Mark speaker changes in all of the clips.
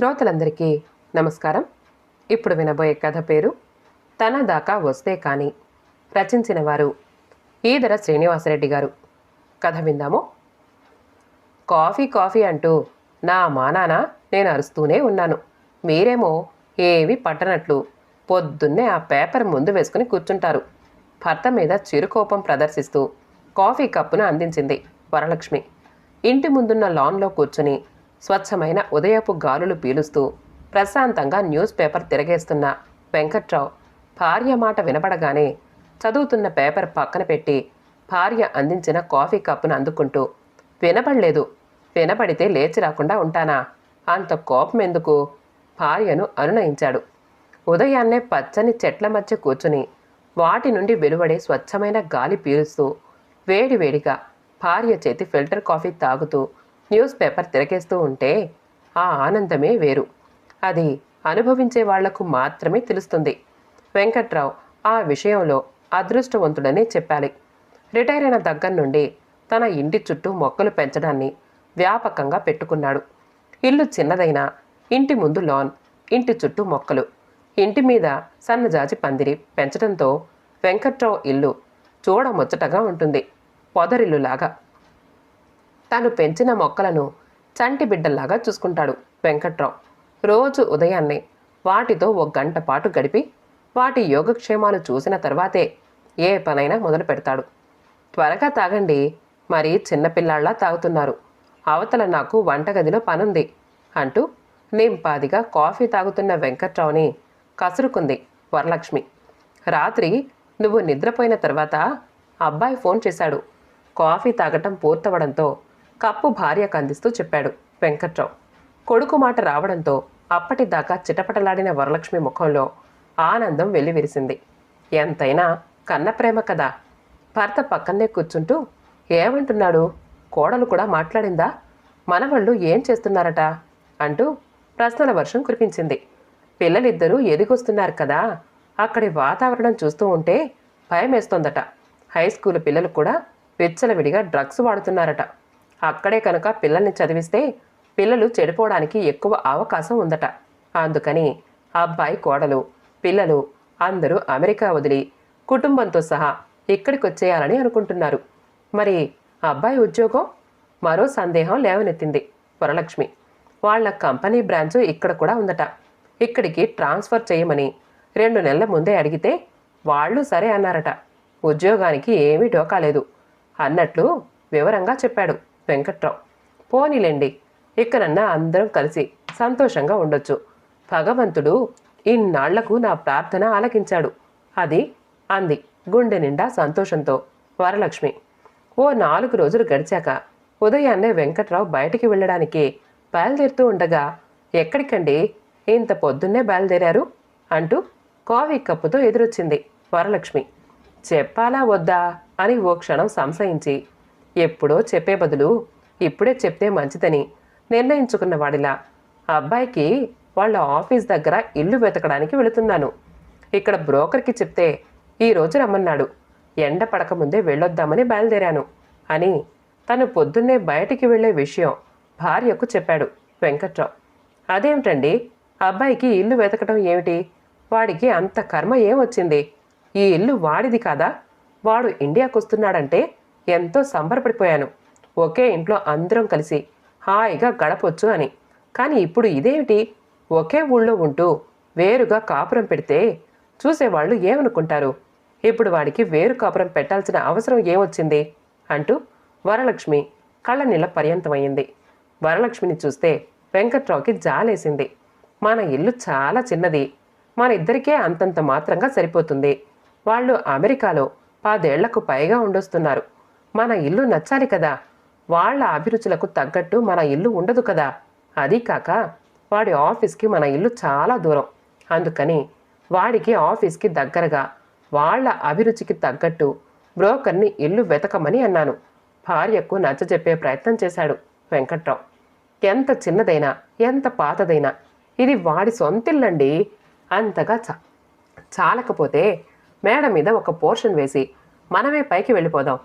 Speaker 1: శ్రోతలందరికీ నమస్కారం. ఇప్పుడు వినబోయే కథ పేరు తన దాకా వస్తే కాని రచించిన వారు ఈదర శ్రీనివాసరెడ్డి గారు. కథ విందాము. కాఫీ కాఫీ అంటూ నా మానాన నేను అరుస్తూనే ఉన్నాను. మీరేమో ఏవి పట్టనట్లు పొద్దున్నే ఆ పేపర్ ముందు వేసుకుని కూర్చుంటారు. భర్త మీద చిరుకోపం ప్రదర్శిస్తూ కాఫీ కప్పును అందించింది వరలక్ష్మి. ఇంటి ముందున్న లాన్లో కూర్చుని స్వచ్ఛమైన ఉదయపు గాలులు పీలుస్తూ ప్రశాంతంగా న్యూస్ పేపర్ తిరగేస్తున్న వెంకట్రావు భార్య మాట వినపడగానే చదువుతున్న పేపర్ పక్కన పెట్టి భార్య అందించిన కాఫీ కప్పును అందుకుంటూ వినపడలేదు వినపడితే లేచి రాకుండా ఉంటానా? అంత కోపం ఎందుకు భార్యను అనునయించాడు. ఉదయాన్నే పచ్చని చెట్ల మధ్య కూర్చుని వాటి నుండి వెలువడే స్వచ్ఛమైన గాలి పీలుస్తూ వేడివేడిగా భార్య చేతి ఫిల్టర్ కాఫీ తాగుతూ న్యూస్ పేపర్ తిరగేస్తూ ఉంటే ఆ ఆనందమే వేరు. అది అనుభవించే వాళ్ళకు మాత్రమే తెలుస్తుంది. వెంకట్రావు ఆ విషయంలో అదృష్టవంతుడనే చెప్పాలి. రిటైర్ అయిన దగ్గర నుండి తన ఇంటి చుట్టూ మొక్కలు పెంచడాన్ని వ్యాపకంగా పెట్టుకున్నాడు. ఇల్లు చిన్నదైనా ఇంటి ముందు లాన్ ఇంటి చుట్టూ మొక్కలు ఇంటి మీద సన్నజాజి పందిరి పెంచడంతో వెంకట్రావు ఇల్లు చూడముచ్చటగా ఉంటుంది. పొదరిల్లులాగా తాను పెంచిన మొక్కలను చంటి బిడ్డల్లాగా చూసుకుంటాడు వెంకట్రావు. రోజు ఉదయాన్నే వాటితో ఒక గంట పాటు గడిపి వాటి యోగక్షేమాలు చూసిన తర్వాతే ఏ పనైనా మొదలు పెడతాడు. త్వరగా తాగండి మరి చిన్నపిల్లాళ్ళ తాగుతున్నారు. అవతల నాకు వంటగదిలో పనుంది అంటూ నింపాదిగా కాఫీ తాగుతున్న వెంకట్రావుని కసురుకుంది వరలక్ష్మి. రాత్రి నువ్వు నిద్రపోయిన తర్వాత అబ్బాయి ఫోన్ చేశాడు. కాఫీ తాగటం పూర్తవడంతో కప్పు భార్యకు అందిస్తూ చెప్పాడు వెంకట్రావు. కొడుకు మాట రావడంతో అప్పటిదాకా చిటపటలాడిన వరలక్ష్మి ముఖంలో ఆనందం వెల్లివిరిసింది. ఎంతైనా కన్న ప్రేమ కదా. భర్త పక్కనే కూర్చుంటూ ఏమంటున్నాడు? కోడలు కూడా మాట్లాడిందా? మనవాళ్ళు ఏం చేస్తున్నారట? అంటూ ప్రశ్నల వర్షం కురిపించింది. పిల్లలిద్దరూ ఎదిగొస్తున్నారు కదా. అక్కడి వాతావరణం చూస్తూ ఉంటే భయమేస్తోందట. హై స్కూల్ పిల్లలు కూడా విచ్చలవిడిగా డ్రగ్స్ వాడుతున్నారట. అక్కడే కనుక పిల్లల్ని చదివిస్తే పిల్లలు చెడిపోవడానికి ఎక్కువ అవకాశం ఉందట. అందుకని అబ్బాయి కోడలు పిల్లలు అందరూ అమెరికా వదిలి కుటుంబంతో సహా ఇక్కడికి వచ్చేయాలని అనుకుంటున్నారు. మరి అబ్బాయి ఉద్యోగం? మరో సందేహం లేవనెత్తింది వరలక్ష్మి. వాళ్ళ కంపెనీ బ్రాంచ్ ఇక్కడ కూడా ఉందట. ఇక్కడికి ట్రాన్స్ఫర్ చేయమని రెండు నెలల ముందే అడిగితే వాళ్ళు సరే అన్నారట. ఉద్యోగానికి ఏమీ డోకాలేదు అన్నట్లు వివరంగా చెప్పాడు. వెంకట్రావు. పోనీలేండి ఇక్కడన్నా అందరం కలిసి సంతోషంగా ఉండొచ్చు. భగవంతుడు ఇన్నాళ్ళకు నా ప్రార్థన ఆలకించాడు. అది అంది గుండె నిండా సంతోషంతో వరలక్ష్మి. ఓ నాలుగు రోజులు గడిచాక ఉదయాన్నే వెంకట్రావు బయటికి వెళ్ళడానికి బయలుదేరుతూ ఉండగా ఎక్కడికండి? ఇంత పొద్దున్నే బయలుదేరారు? అంటూ కాఫీ కప్పుతో ఎదురొచ్చింది వరలక్ష్మి. చెప్పాలా వద్దా? అని ఓ క్షణం సంశయించి ఎప్పుడో చెప్పే బదులు ఇప్పుడే చెప్తే మంచిదని నిర్ణయించుకున్న వాడిలా. అబ్బాయికి వాళ్ళ ఆఫీస్ దగ్గర ఇల్లు వెతకడానికి వెళుతున్నాను. ఇక్కడ బ్రోకర్కి చెప్తే ఈ రోజు రమ్మన్నాడు. ఎండ పడకముందే వెళ్ళొద్దామని బయలుదేరాను అని తను పొద్దున్నే బయటికి వెళ్ళే విషయం భార్యకు చెప్పాడు వెంకట్రావు. అదేమిటండి? అబ్బాయికి ఇల్లు వెతకడం ఏమిటి? వాడికి అంత కర్మ ఏమొచ్చింది? ఈ ఇల్లు వాడిది కాదా? వాడు ఇండియాకు వస్తున్నాడంటే ఎంతో సంబరపడిపోయాను. ఒకే ఇంట్లో అందరం కలిసి హాయిగా గడపొచ్చు అని. కానీ ఇప్పుడు ఇదేమిటి? ఒకే ఊళ్ళో ఉంటూ వేరుగా కాపురం పెడితే చూసేవాళ్ళు ఏమనుకుంటారు? ఇప్పుడు వాడికి వేరు కాపురం పెట్టాల్సిన అవసరం ఏమొచ్చింది? అంటూ వరలక్ష్మి కళ్ళనీళ్ళ పర్యంతమయ్యింది. వరలక్ష్మిని చూస్తే వెంకట్రావుకి జాలేసింది. మన ఇల్లు చాలా చిన్నది. మన ఇద్దరికే అంతంత మాత్రంగా సరిపోతుంది. వాళ్ళు అమెరికాలో పదేళ్ళకు పైగా ఉండొస్తున్నారు. మన ఇల్లు నచ్చాలి కదా. వాళ్ళ అభిరుచులకు తగ్గట్టు మన ఇల్లు ఉండదు కదా. అది కాక వాడి ఆఫీస్కి మన ఇల్లు చాలా దూరం. అందుకని వాడికి ఆఫీస్కి దగ్గరగా వాళ్ళ అభిరుచికి తగ్గట్టు బ్రోకర్ని ఇల్లు వెతకమని అన్నాను. భార్యకు నచ్చజెప్పే ప్రయత్నం చేశాడు వెంకట్రావు. ఎంత చిన్నదైనా ఎంత పాతదైనా ఇది వాడి సొంతిల్లండి. అంతగా చ చాలకపోతే మేడ మీద ఒక పోర్షన్ వేసి మనమే పైకి వెళ్ళిపోదాం.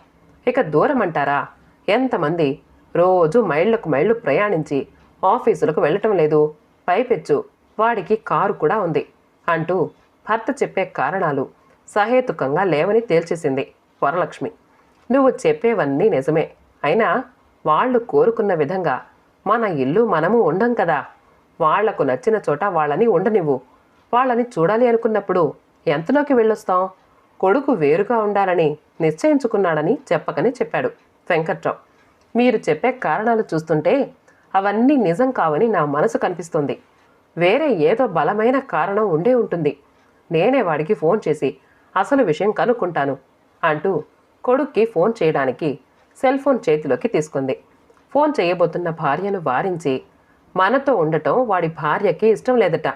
Speaker 1: ఇక దూరం అంటారా ఎంతమంది? రోజు మైళ్ళకు మైళ్ళు ప్రయాణించి ఆఫీసులకు వెళ్ళటం లేదు. పైపెచ్చు. వాడికి కారు కూడా ఉంది అంటూ భర్త చెప్పే కారణాలు సహేతుకంగా లేవని తేల్చేసింది వరలక్ష్మి. నువ్వు చెప్పేవన్నీ నిజమే. అయినా వాళ్ళు కోరుకున్న విధంగా మన ఇల్లు మనము ఉండం కదా. వాళ్ళకు నచ్చిన చోట వాళ్ళని ఉండనివ్వు. వాళ్ళని చూడాలి అనుకున్నప్పుడు ఎంతలోకి వెళ్ళొస్తాం? కొడుకు వేరుగా ఉండాలని నిశ్చయించుకున్నాడని చెప్పకని చెప్పాడు వెంకట్రావు. మీరు చెప్పే కారణాలు చూస్తుంటే అవన్నీ నిజం కావని నా మనసు కనిపిస్తుంది. వేరే ఏదో బలమైన కారణం ఉండే ఉంటుంది. నేనే వాడికి ఫోన్ చేసి అసలు విషయం కనుక్కుంటాను అంటూ కొడుక్కి ఫోన్ చేయడానికి సెల్ ఫోన్ చేతిలోకి తీసుకుంది. ఫోన్ చేయబోతున్న భార్యను వారించి మనతో ఉండటం వాడి భార్యకి ఇష్టం లేదట.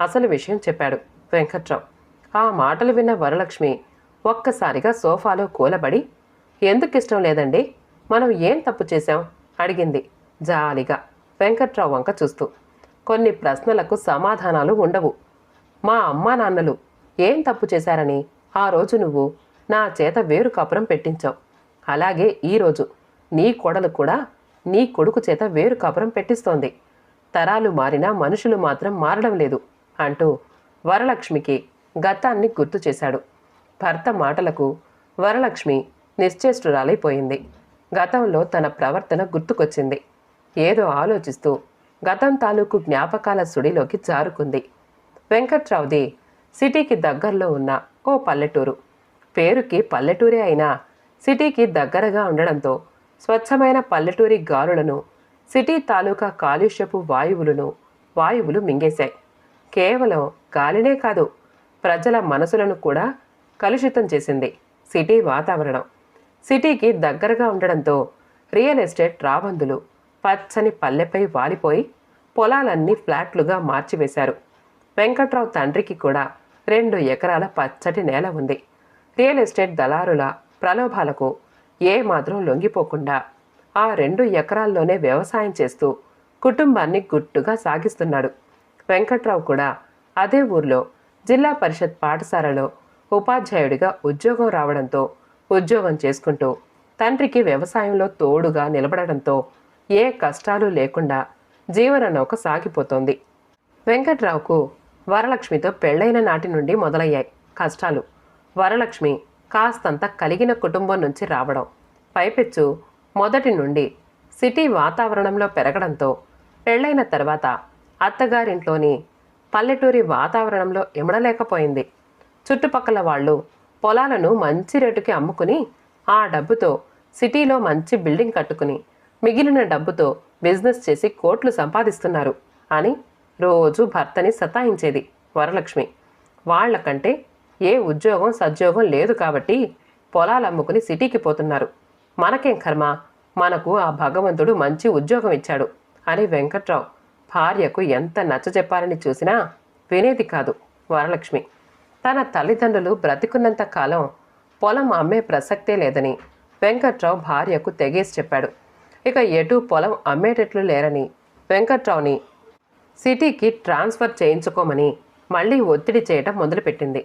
Speaker 1: అసలు విషయం చెప్పాడు వెంకట్రావు. ఆ మాటలు విన్న వరలక్ష్మి ఒక్కసారిగా సోఫాలో కూలబడి ఎందుకు ఇష్టం లేదండి? మనం ఏం తప్పు చేశాం? అడిగింది జాలిగా వెంకట్రావు వంక చూస్తూ. కొన్ని ప్రశ్నలకు సమాధానాలు ఉండవు. మా అమ్మా నాన్నలు ఏం తప్పు చేశారని ఆ రోజు నువ్వు నా చేత వేరు కాపురం పెట్టించావు. అలాగే ఈరోజు నీ కొడలు కూడా నీ కొడుకు చేత వేరు కాపురం పెట్టిస్తోంది. తరాలు మారినా మనుషులు మాత్రం మారడం లేదు అంటూ వరలక్ష్మికి గతాన్ని గుర్తు చేశాడు. భర్త మాటలకు వరలక్ష్మి నిశ్చేష్టురాలైపోయింది. గతంలో తన ప్రవర్తన గుర్తుకొచ్చింది. ఏదో ఆలోచిస్తూ గతం తాలూకు జ్ఞాపకాల సుడిలోకి జారుకుంది. వెంకట్రావుది సిటీకి దగ్గరలో ఉన్న ఓ పల్లెటూరు. పేరుకి పల్లెటూరే అయినా సిటీకి దగ్గరగా ఉండడంతో స్వచ్ఛమైన పల్లెటూరి గాలులను సిటీ తాలూకా కాలుష్యపు వాయువులను వాయువులు మింగేశాయి. కేవలం గాలినే కాదు ప్రజల మనసులను కూడా కలుషితం చేసింది సిటీ వాతావరణం. సిటీకి దగ్గరగా ఉండడంతో రియల్ ఎస్టేట్ రాబందులు పచ్చని పల్లెపై వాలిపోయి పొలాలన్నీ ఫ్లాట్లుగా మార్చివేశారు. వెంకట్రావు తండ్రికి కూడా రెండు ఎకరాల పచ్చటి నేల ఉంది. రియల్ ఎస్టేట్ దళారుల ప్రలోభాలకు ఏ మాత్రం లొంగిపోకుండా ఆ రెండు ఎకరాల్లోనే వ్యవసాయం చేస్తూ కుటుంబాన్ని గుట్టుగా సాగిస్తున్నాడు. వెంకట్రావు కూడా అదే ఊర్లో జిల్లా పరిషత్ పాఠశాలలో ఉపాధ్యాయుడిగా ఉద్యోగం రావడంతో ఉద్యోగం చేసుకుంటూ తండ్రికి వ్యవసాయంలో తోడుగా నిలబడడంతో ఏ కష్టాలు లేకుండా జీవన నౌక సాగిపోతోంది. వెంకట్రావుకు వరలక్ష్మితో పెళ్ళైన నాటి నుండి మొదలయ్యాయి కష్టాలు. వరలక్ష్మి కాస్తంత కలిగిన కుటుంబం నుంచి రావడం పైపెచ్చు మొదటి నుండి సిటీ వాతావరణంలో పెరగడంతో పెళ్ళైన తర్వాత అత్తగారింట్లోని పల్లెటూరి వాతావరణంలో ఇమడలేకపోయింది. చుట్టుపక్కల వాళ్ళు పొలాలను మంచి రేటుకి అమ్ముకుని ఆ డబ్బుతో సిటీలో మంచి బిల్డింగ్ కట్టుకుని మిగిలిన డబ్బుతో బిజినెస్ చేసి కోట్లు సంపాదిస్తున్నారు అని రోజు భర్తని సతాయించేది వరలక్ష్మి. వాళ్ళకంటే ఏ ఉద్యోగం సద్యోగం లేదు కాబట్టి పొలాలు అమ్ముకుని సిటీకి పోతున్నారు. మనకేం కర్మ? మనకు ఆ భగవంతుడు మంచి ఉద్యోగం ఇచ్చాడు అని వెంకట్రావు భార్యకు ఎంత నచ్చ చెప్పాలని చూసినా వినేది కాదు వరలక్ష్మి. తన తల్లిదండ్రులు బ్రతికున్నంత కాలం పొలం అమ్మే ప్రసక్తే లేదని వెంకట్రావు భార్యకు తెగేసి చెప్పాడు. ఇక ఎటు పొలం అమ్మేటట్లు లేరని వెంకట్రావుని సిటీకి ట్రాన్స్ఫర్ చేయించుకోమని మళ్ళీ ఒత్తిడి చేయటం మొదలుపెట్టింది.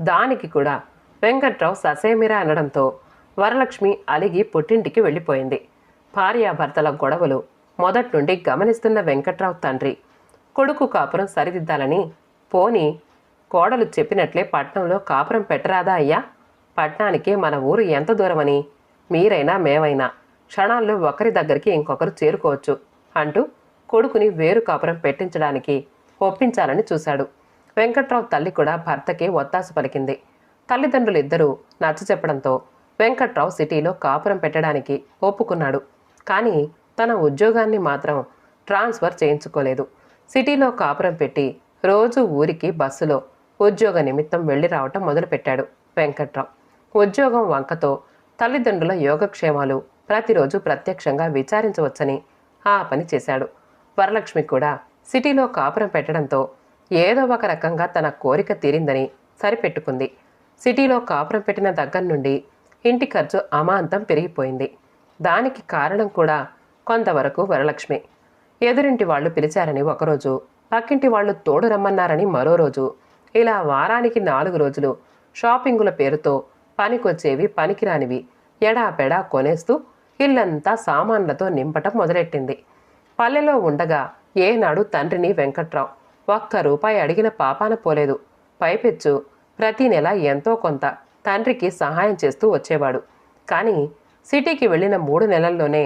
Speaker 1: దానికి కూడా వెంకట్రావు ససేమిరా అనడంతో వరలక్ష్మి అలిగి పుట్టింటికి వెళ్ళిపోయింది. భార్యాభర్తల గొడవలు మొదటి నుండి గమనిస్తున్న వెంకట్రావు తండ్రి. కొడుకు కాపురం సరిదిద్దాలని పోని కోడలు చెప్పినట్లే పట్నంలో కాపురం పెట్టరాదా అయ్యా? పట్నానికి మన ఊరు ఎంత దూరమని? మీరైనా మేమైనా. క్షణాల్లో ఒకరి దగ్గరికి ఇంకొకరు చేరుకోవచ్చు అంటూ కొడుకుని వేరు కాపురం పెట్టించడానికి ఒప్పించాలని చూశాడు. వెంకట్రావు తల్లి కూడా భర్తకే ఒత్తాసు పలికింది. తల్లిదండ్రులు ఇద్దరూ నచ్చ చెప్పడంతో వెంకట్రావు సిటీలో కాపురం పెట్టడానికి ఒప్పుకున్నాడు. కానీ తన ఉద్యోగాన్ని మాత్రం ట్రాన్స్ఫర్ చేయించుకోలేదు. సిటీలో కాపురం పెట్టి రోజు ఊరికి బస్సులో ఉద్యోగ నిమిత్తం వెళ్ళి రావటం మొదలుపెట్టాడు వెంకట్రావు. ఉద్యోగం వంకతో తల్లిదండ్రుల యోగక్షేమాలు ప్రతిరోజు ప్రత్యక్షంగా విచారించవచ్చని ఆ పని చేశాడు. వరలక్ష్మి కూడా సిటీలో కాపురం పెట్టడంతో ఏదో ఒక రకంగా తన కోరిక తీరిందని సరిపెట్టుకుంది. సిటీలో కాపురం పెట్టిన దగ్గర నుండి ఇంటి ఖర్చు అమాంతం పెరిగిపోయింది. దానికి కారణం కూడా కొంతవరకు వరలక్ష్మి. ఎదురింటి వాళ్ళు పిలిచారని ఒకరోజు పక్కింటి వాళ్ళు తోడు రమ్మన్నారని మరో రోజు. ఇలా వారానికి నాలుగు రోజులు షాపింగుల పేరుతో పనికొచ్చేవి పనికిరానివి ఎడాపెడా కొనేస్తూ ఇల్లంతా సామాన్లతో నింపటం మొదలెట్టింది. పల్లెలో ఉండగా ఏనాడు తండ్రిని వెంకట్రావు ఒక్క రూపాయి అడిగిన పాపాన పోలేదు. పైపెచ్చు ప్రతి నెల ఎంతో కొంత తండ్రికి సహాయం చేస్తూ వచ్చేవాడు. కానీ సిటీకి వెళ్ళిన మూడు నెలల్లోనే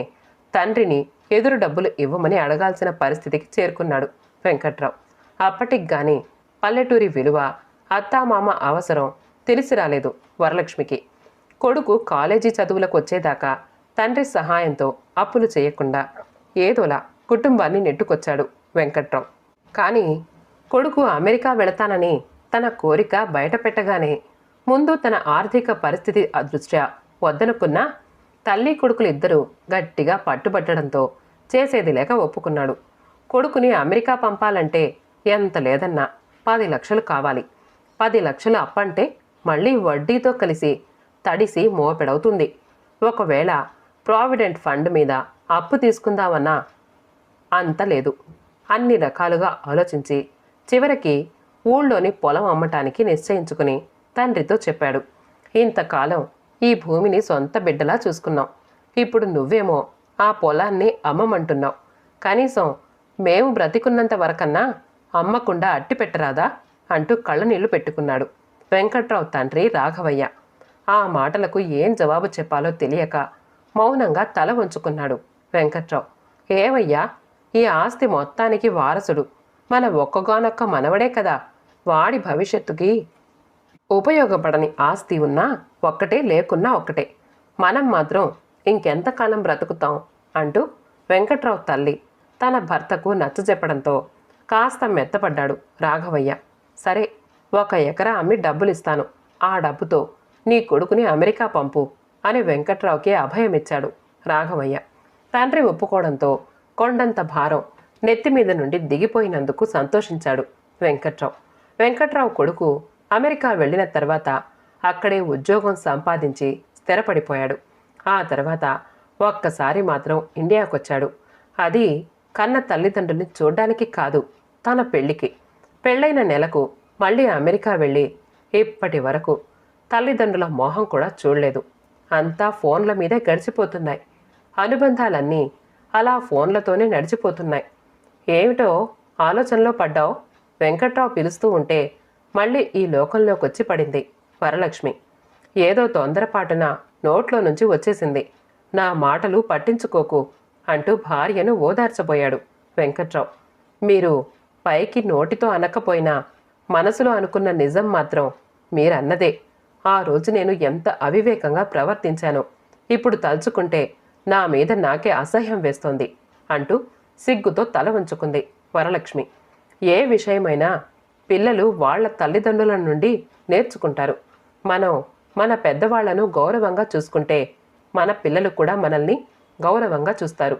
Speaker 1: తండ్రిని ఎదురు డబ్బులు ఇవ్వమని అడగాల్సిన పరిస్థితికి చేరుకున్నాడు వెంకట్రావు. అప్పటికి గాని పల్లెటూరి విలువ అత్తామామ అవసరం తెలిసి రాలేదు వరలక్ష్మికి. కొడుకు కాలేజీ చదువులకు వచ్చేదాకా తండ్రి సహాయంతో అప్పులు చేయకుండా ఏదోలా కుటుంబాన్ని నెట్టుకొచ్చాడు వెంకట్రావు. కానీ కొడుకు అమెరికా వెళతానని తన కోరిక బయట పెట్టగానే ముందు తన ఆర్థిక పరిస్థితి దృష్ట్యా వద్దనుకున్నా తల్లి కొడుకులు ఇద్దరూ గట్టిగా పట్టుబట్టడంతో చేసేది లేక ఒప్పుకున్నాడు. కొడుకుని అమెరికా పంపాలంటే ఎంత లేదన్నా పది లక్షలు కావాలి. పది లక్షలు అప్పంటే మళ్ళీ వడ్డీతో కలిసి తడిసి మోపెడవుతుంది. ఒకవేళ ప్రావిడెంట్ ఫండ్ మీద అప్పు తీసుకుందామన్నా అంత లేదు. అన్ని రకాలుగా ఆలోచించి చివరికి ఊళ్ళోని పొలం అమ్మటానికి నిశ్చయించుకుని తండ్రితో చెప్పాడు. ఇంతకాలం ఈ భూమిని సొంత బిడ్డలా చూసుకున్నాం. ఇప్పుడు నువ్వేమో ఆ పొలాన్ని అమ్మమంటున్నావు. కనీసం మేము బ్రతికున్నంత వరకన్నా అమ్మకుండా అట్టి పెట్టరాదా? అంటూ కళ్ళనీళ్ళు పెట్టుకున్నాడు. వెంకట్రావు తండ్రి రాఘవయ్య. ఆ మాటలకు ఏం జవాబు చెప్పాలో తెలియక మౌనంగా తల వంచుకున్నాడు వెంకట్రావు. ఏవయ్యా ఈ ఆస్తి మొత్తానికి వారసుడు. మన ఒక్కగానొక్క మనవడే కదా. వాడి భవిష్యత్తుకి ఉపయోగపడని ఆస్తి ఉన్నా ఒక్కటే లేకున్నా ఒక్కటే. మనం మాత్రం ఇంకెంతకాలం బ్రతుకుతాం అంటూ వెంకట్రావు తల్లి తన భర్తకు నచ్చజెప్పడంతో కాస్త మెత్తపడ్డాడు రాఘవయ్య. సరే ఒక ఎకరా అమ్మి డబ్బులిస్తాను. ఆ డబ్బుతో నీ కొడుకుని అమెరికా పంపు అని వెంకట్రావుకి అభయమిచ్చాడు రాఘవయ్య. తండ్రి ఒప్పుకోవడంతో కొండంత భారం నెత్తి మీద నుండి దిగిపోయినందుకు సంతోషించాడు వెంకట్రావు. వెంకట్రావు కొడుకు అమెరికా వెళ్ళిన తర్వాత అక్కడే ఉద్యోగం సంపాదించి స్థిరపడిపోయాడు. ఆ తర్వాత ఒక్కసారి మాత్రం ఇండియాకొచ్చాడు. అది కన్న తల్లిదండ్రుల్ని చూడ్డానికి కాదు తన పెళ్ళికి. పెళ్ళైన నెలకు మళ్ళీ అమెరికా వెళ్ళి ఇప్పటి వరకు తల్లిదండ్రుల మోహం కూడా చూడలేదు. అంతా ఫోన్ల మీదే గడిచిపోతున్నాయి. అనుబంధాలన్నీ అలా ఫోన్లతోనే నడిచిపోతున్నాయి. ఏమిటో ఆలోచనలో పడ్డావు? వెంకట్రావు పిలుస్తూ ఉంటే మళ్ళీ ఈ లోకంలోకి వచ్చి పడింది వరలక్ష్మి. ఏదో తొందరపాటున నోట్లో నుంచి వచ్చేసింది. నా మాటలు పట్టించుకోకు అంటూ భార్యను ఓదార్చబోయాడు వెంకట్రావు. మీరు పైకి నోటితో అనకపోయినా మనసులో అనుకున్న నిజం మాత్రం మీరన్నదే. ఆ రోజు నేను ఎంత అవివేకంగా ప్రవర్తించానో. ఇప్పుడు తలుచుకుంటే నా మీద నాకే అసహ్యం వేస్తోంది అంటూ సిగ్గుతో తల ఉంచుకుంది వరలక్ష్మి. ఏ విషయమైనా పిల్లలు వాళ్ళ తల్లిదండ్రుల నుండి నేర్చుకుంటారు. మనం మన పెద్దవాళ్ళను గౌరవంగా చూసుకుంటే మన పిల్లలు కూడా మనల్ని గౌరవంగా చూస్తారు.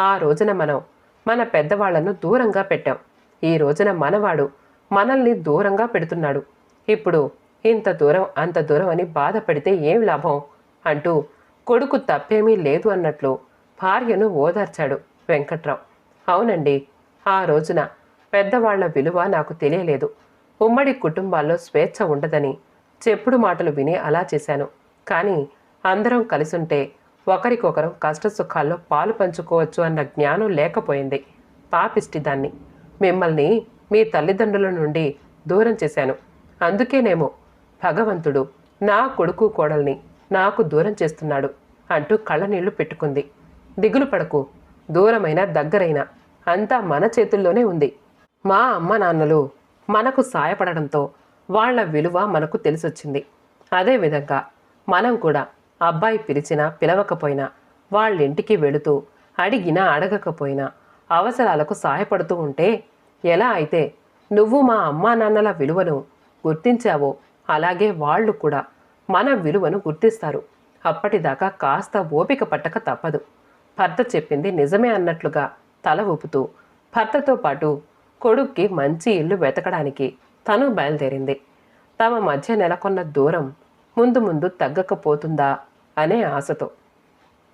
Speaker 1: ఆ రోజున మనం మన పెద్దవాళ్ళను దూరంగా పెట్టాం. ఈ రోజున మనవాడు మనల్ని దూరంగా పెడుతున్నాడు. ఇప్పుడు ఇంత దూరం అంత దూరం అని బాధపడితే ఏం లాభం? అంటూ కొడుకు తప్పేమీ లేదు అన్నట్లు భార్యను ఓదార్చాడు వెంకట్రావు. అవునండి ఆ రోజున పెద్దవాళ్ళ విలువ నాకు తెలియలేదు. ఉమ్మడి కుటుంబాల్లో స్వేచ్ఛ ఉండదని చెప్పుడు మాటలు విని అలా చేశాను. కానీ అందరం కలిసుంటే ఒకరికొకరం కష్టసుఖాల్లో పాలు పంచుకోవచ్చు అన్న జ్ఞానం లేకపోయింది. పాపిష్టి దాన్ని. మిమ్మల్ని మీ తల్లిదండ్రుల నుండి దూరం చేశాను. అందుకేనేమో భగవంతుడు నా కొడుకు కోడల్ని నాకు దూరం చేస్తున్నాడు అంటూ కళ్ళనీళ్ళు పెట్టుకుంది. దిగులు పడకు. దూరమైన దగ్గరైన అంతా మన చేతుల్లోనే ఉంది. మా అమ్మ నాన్నలు మనకు సాయపడడంతో వాళ్ళ విలువ మనకు తెలిసొచ్చింది. అదేవిధంగా మనం కూడా అబ్బాయి పిలిచినా పిలవకపోయినా వాళ్ళింటికి వెళుతూ అడిగినా అడగకపోయినా అవసరాలకు సహాయపడుతూ ఉంటే ఎలా అయితే నువ్వు మా అమ్మా నాన్నల విలువను గుర్తించావో అలాగే వాళ్ళు కూడా మన విలువను గుర్తిస్తారు. అప్పటిదాకా కాస్త ఓపిక పట్టక తప్పదు. భర్త చెప్పింది నిజమే అన్నట్లుగా తల ఊపుతూ భర్తతో పాటు కొడుక్కి మంచి ఇల్లు వెతకడానికి తను బయలుదేరింది. తమ మధ్య నెలకొన్న దూరం ముందు ముందు తగ్గకపోతుందా అనే ఆశతో.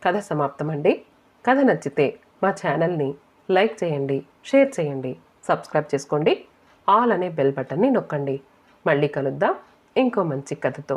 Speaker 1: కథ సమాప్తమండి. కథ నచ్చితే మా ఛానల్ని లైక్ చేయండి షేర్ చేయండి సబ్స్క్రైబ్ చేసుకోండి ఆల్ అనే బెల్ బటన్ని నొక్కండి. మళ్ళీ కలుద్దాం ఇంకో మంచి కథతో.